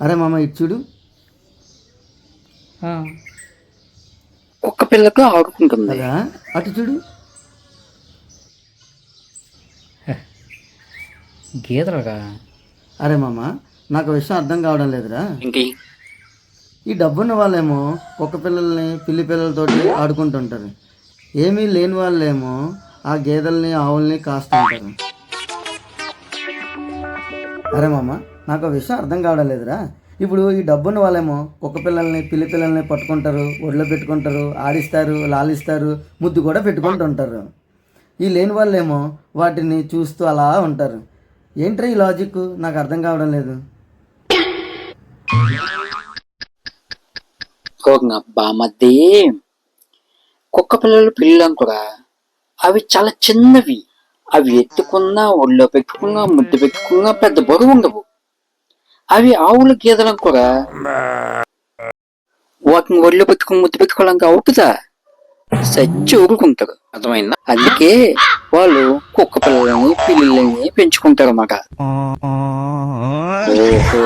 అరే మామ ఇటు చూడు. ఆ. కుక్క పిల్లతో ఆడుకుంటుంది కదా అటు చూడు. గీతలుగా అరే మామ నాకు విషయం అర్థం కావడం లేదురా. ఏంటి? ఈ డబ్బున్న వాళ్ళేమో కుక్క పిల్లల్ని పిల్లి పిల్లలతోటి ఆడుకుంటుంటారు. ఏమీ లేని వాళ్ళేమో ఆ గేదెల్ని ఆవుల్ని కాస్తుంటారు. అరే మామ నాకు ఆ విషయం అర్థం కావడం లేదురా. ఇప్పుడు ఈ డబ్బున్న వాళ్ళేమో కుక్క పిల్లల్ని పిల్లి పిల్లల్ని పట్టుకుంటారు ఒడిలో పెట్టుకుంటారు ఆడిస్తారు లాలిస్తారు ముద్దు కూడా పెట్టుకుంటుంటారు ఈ లేని వాళ్ళేమో వాటిని చూస్తూ అలా ఉంటారు. ఏంట్రా ఈ లాజిక్ నాకు అర్థం కావడం లేదు. బామద్ది కుక్క పిల్లలు పిల్లలు కూడా అవి చాలా చిన్నవి. అవి ఎత్తుకున్నా ఒళ్ళో పెట్టుకున్నా ముద్దు పెట్టుకున్నా పెద్ద బరువు ఉండవు. అవి ఆవుల గీదలం కూడా వాటిని ఒళ్ళో పెట్టుకుని ముద్దు పెట్టుకోవడానికి అవుతుందా? సచ్చి ఊరుకుంటారు. అర్థమైందా? అందుకే వాళ్ళు కుక్క పిల్లలని పిల్లలని పెంచుకుంటారు అన్నమాట ఓహో.